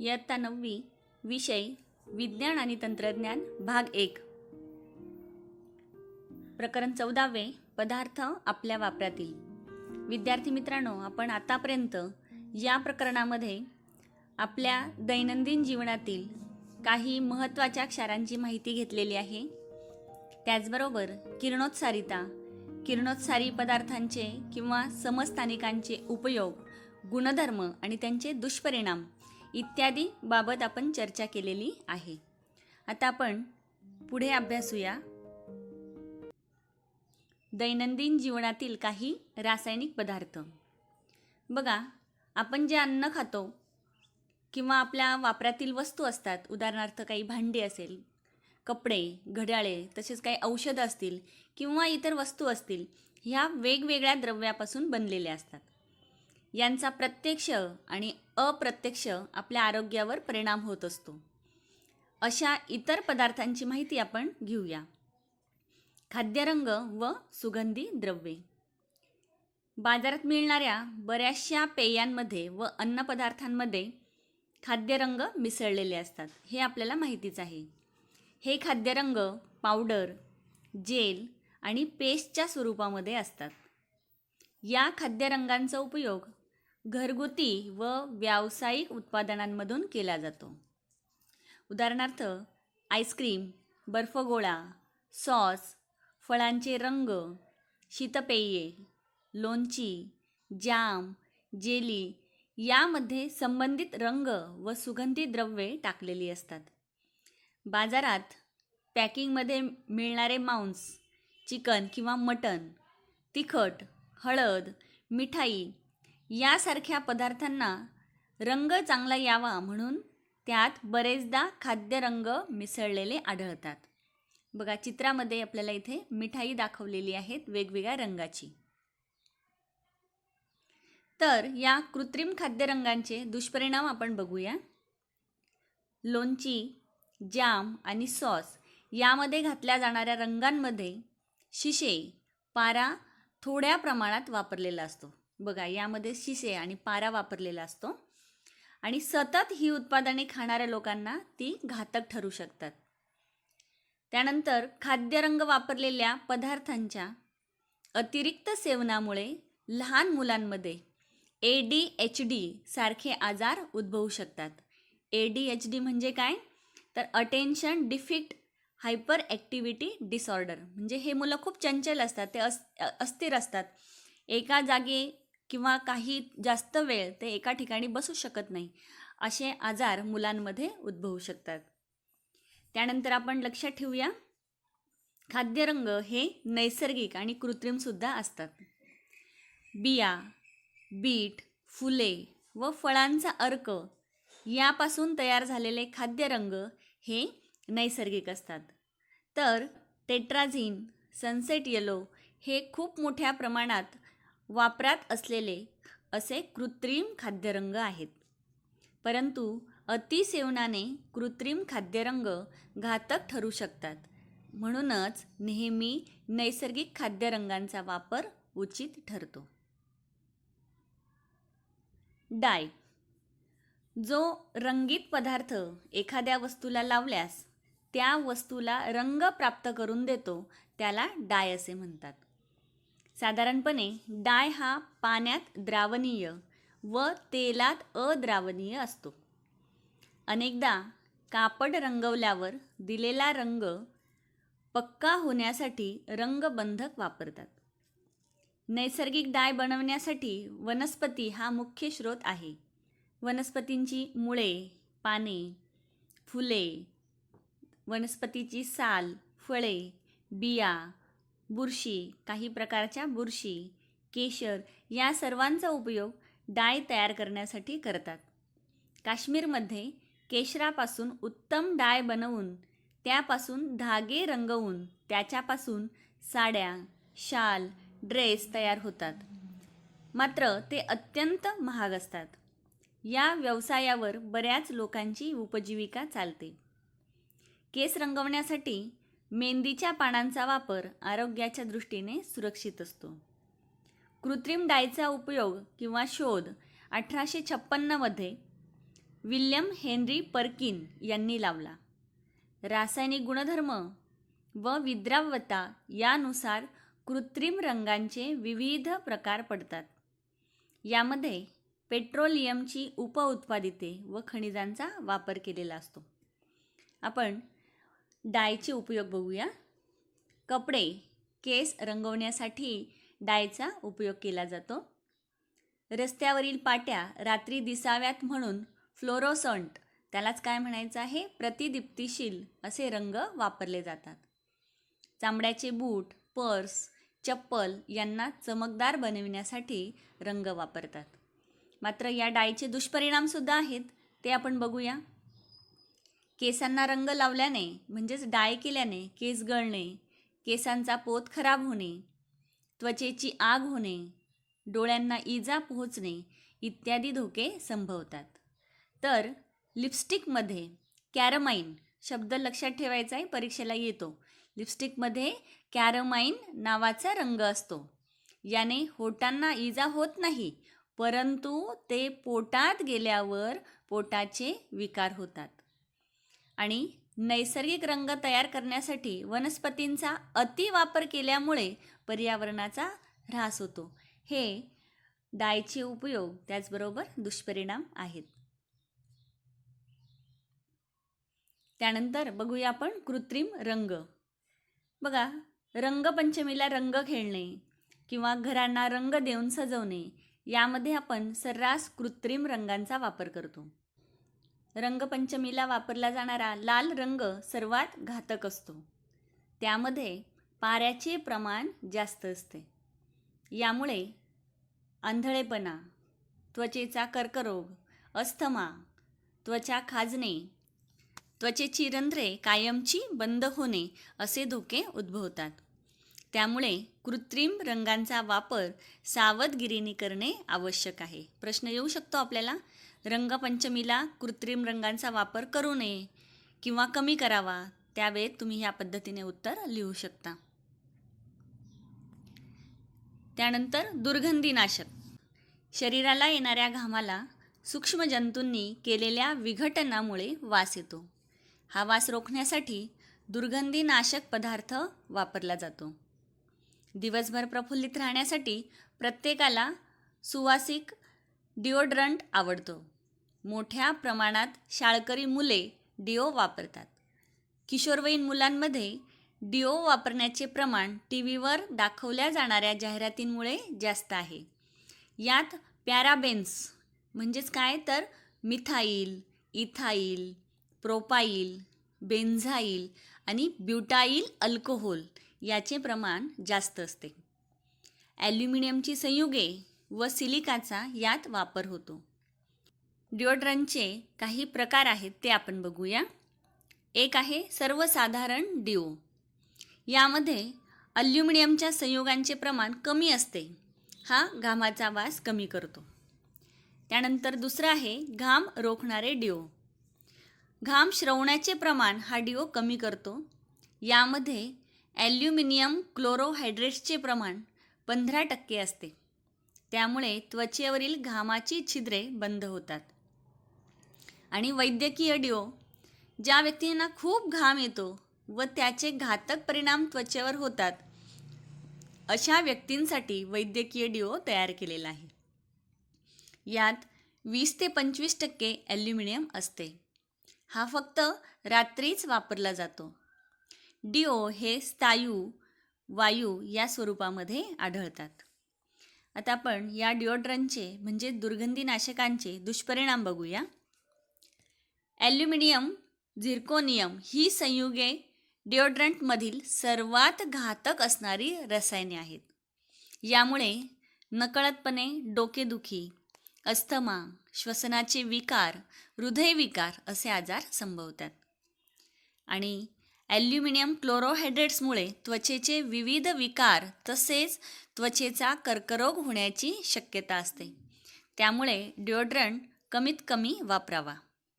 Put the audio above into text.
इयत्ता नववी विषय विज्ञान आणि तंत्रज्ञान भाग एक. प्रकरण चौदावे पदार्थ आपल्या वापरातील. विद्यार्थी मित्रांनो आपण आतापर्यंत या प्रकरणामध्ये आपल्या दैनंदिन जीवनातील काही महत्त्वाच्या क्षारांची माहिती घेतलेली आहे. त्याचबरोबर किरणोत्सारिता किरणोत्सारी पदार्थांचे किंवा समस्थानिकांचे उपयोग गुणधर्म आणि त्यांचे दुष्परिणाम इत्यादी बाबत आपण चर्चा केलेली आहे. आता आपण पुढे अभ्यासूया. दैनंदिन जीवनातील काही रासायनिक पदार्थ. बघा आपण जे अन्न खातो किंवा आपल्या वापरातील वस्तू असतात उदाहरणार्थ काही भांडी असेल कपडे घड्याळे तसेच काही औषधं असतील किंवा इतर वस्तू असतील ह्या वेगवेगळ्या द्रव्यापासून बनलेल्या असतात. यांचा प्रत्यक्ष आणि अप्रत्यक्ष आपल्या आरोग्यावर परिणाम होत असतो. अशा इतर पदार्थांची माहिती आपण घेऊया. खाद्यरंग व सुगंधी द्रव्ये. बाजारात मिळणाऱ्या बऱ्याचशा पेयांमध्ये व अन्नपदार्थांमध्ये खाद्यरंग मिसळलेले असतात. हे आपल्याला माहितीच आहे. हे खाद्यरंग पावडर जेल आणि पेस्टच्या स्वरूपामध्ये असतात. या खाद्यरंगांचा उपयोग घरगुती व व्यावसायिक उत्पादनांमधून केला जातो. उदाहरणार्थ आईस्क्रीम बर्फगोळा सॉस फळांचे रंग शीतपेये लोणची जाम जेली यामध्ये संबंधित रंग व सुगंधी द्रव्ये टाकलेली असतात. बाजारात पॅकिंगमध्ये मिळणारे मांस चिकन किंवा मटण तिखट हळद मिठाई यासारख्या पदार्थांना रंग चांगला यावा म्हणून त्यात बरेचदा खाद्यरंग मिसळलेले आढळतात. बघा चित्रामध्ये आपल्याला इथे मिठाई दाखवलेली आहेत वेगवेगळ्या रंगाची. तर या कृत्रिम खाद्यरंगांचे दुष्परिणाम आपण बघूया. लोणची जाम आणि सॉस यामध्ये घातल्या जाणाऱ्या रंगांमध्ये शिशे पारा थोड्या प्रमाणात वापरलेला असतो. बघा यामध्ये शिसे आणि पारा वापरलेला असतो. आणि सतत ही उत्पादने खाणाऱ्या लोकांना ती घातक ठरू शकतात. त्यानंतर खाद्यरंग वापरलेल्या पदार्थांच्या अतिरिक्त सेवनामुळे लहान मुलांमध्ये ए डी एच डी सारखे आजार उद्भवू शकतात. ए डी एच डी म्हणजे काय? तर attention deficit hyper activity disorder म्हणजे हे मुलं खूप चंचल असतात ते अस अस्थिर असतात. एका जागी किंवा काही जास्त वेळ ते एका ठिकाणी बसू शकत नाही असे आजार मुलांमध्ये उद्भवू शकतात. त्यानंतर आपण लक्षात ठेवूया खाद्यरंग हे नैसर्गिक आणि कृत्रिमसुद्धा असतात. बिया बीट फुले व फळांचा अर्क यापासून तयार झालेले खाद्यरंग हे नैसर्गिक असतात. तर टेट्राझिन सनसेट येलो हे खूप मोठ्या प्रमाणात वापरात असलेले असे कृत्रिम खाद्यरंग आहेत. परंतु अतिसेवनाने कृत्रिम खाद्यरंग घातक ठरू शकतात. म्हणूनच नेहमी नैसर्गिक खाद्यरंगांचा वापर उचित ठरतो. डाय. जो रंगीत पदार्थ एखाद्या वस्तूला लावल्यास त्या वस्तूला रंग प्राप्त करून देतो त्याला डाय असे म्हणतात. साधारणपणे डाय हा पाण्यात द्रावणीय व तेलात अद्रावणीय असतो. अनेकदा कापड रंगवल्यावर दिलेला रंग पक्का होण्यासाठी रंगबंधक वापरतात. नैसर्गिक डाय बनवण्यासाठी वनस्पती हा मुख्य स्रोत आहे. वनस्पतींची मुळे पाने फुले वनस्पतीची साल फळे बिया बुरशी काही प्रकारच्या बुरशी केशर या सर्वांचा उपयोग डाय तयार करण्यासाठी करतात. काश्मीरमध्ये केशरापासून उत्तम डाय बनवून त्यापासून धागे रंगवून त्याच्यापासून साड्या शाल ड्रेस तयार होतात. मात्र ते अत्यंत महाग असतात. या व्यवसायावर बऱ्याच लोकांची उपजीविका चालते. केस रंगवण्यासाठी मेंदीच्या पानांचा वापर आरोग्याच्या दृष्टीने सुरक्षित असतो. कृत्रिम डायचा उपयोग किंवा शोध अठराशे छप्पन्नमध्ये विल्यम हेनरी पर्किन यांनी लावला. रासायनिक गुणधर्म व विद्राव्यता यानुसार कृत्रिम रंगांचे विविध प्रकार पडतात. यामध्ये पेट्रोलियमची उपउत्पादिते व खनिजांचा वापर केलेला असतो. आपण डायचे उपयोग बघूया. कपडे केस रंगवण्यासाठी डायचा उपयोग केला जातो. रस्त्यावरील पाट्या रात्री दिसाव्यात म्हणून फ्लोरोसंट त्यालाच काय म्हणायचं आहे? प्रतिदीप्तिशील असे रंग वापरले जातात. चामड्याचे बूट पर्स चप्पल यांना चमकदार बनविण्यासाठी रंग वापरतात. मात्र या डायचे दुष्परिणामसुद्धा आहेत ते आपण बघूया. केसांना रंग लावल्याने म्हणजेच डाय केल्याने केस गळणे केसांचा पोत खराब होणे त्वचेची आग होणे डोळ्यांना इजा पोहोचणे इत्यादी धोके संभवतात. तर लिपस्टिकमध्ये कॅरमाइन शब्द लक्षात ठेवायचा आहे परीक्षेला येतो. लिपस्टिकमध्ये कॅरमाइन नावाचा रंग असतो. याने होटांना इजा होत नाही परंतु ते पोटात गेल्यावर पोटाचे विकार होतात. आणि नैसर्गिक रंग तयार करण्यासाठी वनस्पतींचा अतिवापर केल्यामुळे पर्यावरणाचा ऱ्हास होतो. हे डायचे उपयोग त्याचबरोबर दुष्परिणाम आहेत. त्यानंतर बघूया आपण कृत्रिम रंग. बघा रंगपंचमीला रंग खेळणे किंवा घरांना रंग देऊन सजवणे यामध्ये आपण सर्रास कृत्रिम रंगांचा वापर करतो. रंगपंचमीला वापरला जाणारा लाल रंग सर्वात घातक असतो. त्यामध्ये पाऱ्याचे प्रमाण जास्त असते. यामुळे आंधळेपणा त्वचेचा कर्करोग अस्थमा त्वचा खाजणे त्वचेची रंध्रे कायमची बंद होणे असे धोके उद्भवतात. त्यामुळे कृत्रिम रंगांचा वापर सावधगिरीने करणे आवश्यक आहे. प्रश्न येऊ शकतो आपल्याला? रंगपंचमीला कृत्रिम रंगांचा वापर करू नये किंवा कमी करावा त्यावेळेत तुम्ही ह्या पद्धतीने उत्तर लिहू शकता. त्यानंतर दुर्गंधीनाशक. शरीराला येणाऱ्या घामाला सूक्ष्मजंतूंनी केलेल्या विघटनामुळे वास येतो. हा वास रोखण्यासाठी दुर्गंधीनाशक पदार्थ वापरला जातो. दिवसभर प्रफुल्लित राहण्यासाठी प्रत्येकाला सुवासिक डिओड्रंट आवडतो. मोठ्या प्रमाणात शाळकरी मुले डिओ वापरतात. किशोरवयीन मुलांमध्ये डिओ वापरण्याचे प्रमाण टी व्हीवर दाखवल्या जाणाऱ्या जाहिरातींमुळे जास्त आहे. यात पॅराबेन्स म्हणजेच काय? तर मिथाईल इथाईल प्रोपाईल बेन्झाईल आणि ब्युटाईल अल्कोहोल याचे प्रमाण जास्त असते. ॲल्युमिनियमची संयुगे व सिलिकाचा यात वापर होतो. डिओड्रंटचे काही प्रकार आहेत ते आपण बघूया. एक आहे सर्वसाधारण डिओ. यामध्ये अल्युमिनियमच्या संयुगांचे प्रमाण कमी असते. हा घामाचा वास कमी करतो. त्यानंतर दुसरं आहे घाम रोखणारे डिओ. घाम श्रवणाचे प्रमाण हा डिओ कमी करतो. यामध्ये ॲल्युमिनियम क्लोरोहायड्रेट्सचे प्रमाण पंधरा टक्के असते. त्यामुळे त्वचेवरील घामाची छिद्रे बंद होतात. आणि वैद्यकीय डिओ ज्या व्यक्तींना खूप घाम येतो व त्याचे घातक परिणाम त्वचेवर होतात अशा व्यक्तींसाठी वैद्यकीय डिओ तयार केलेला आहे. यात वीस ते पंचवीस टक्के ॲल्युमिनियम असते. हा फक्त रात्रीच वापरला जातो. डिओ हे स्थायू वायू या स्वरूपामध्ये आढळतात. आता आपण या डिओड्रंटचे म्हणजे दुर्गंधीनाशकांचे दुष्परिणाम बघूया. ॲल्युमिनियम झिर्कोनियम ही संयुगे डिओड्रंटमधील सर्वात घातक असणारी रसायने आहेत. यामुळे नकळतपणे डोकेदुखी अस्थमा श्वसनाचे विकार हृदयविकार असे आजार संभवतात. आणि ॲल्युमिनियम क्लोरोहायड्रेट्समुळे त्वचेचे विविध विकार तसेच त्वचेचा कर्करोग होण्याची शक्यता असते. त्यामुळे डिओड्रंट कमीत कमी वापरावा.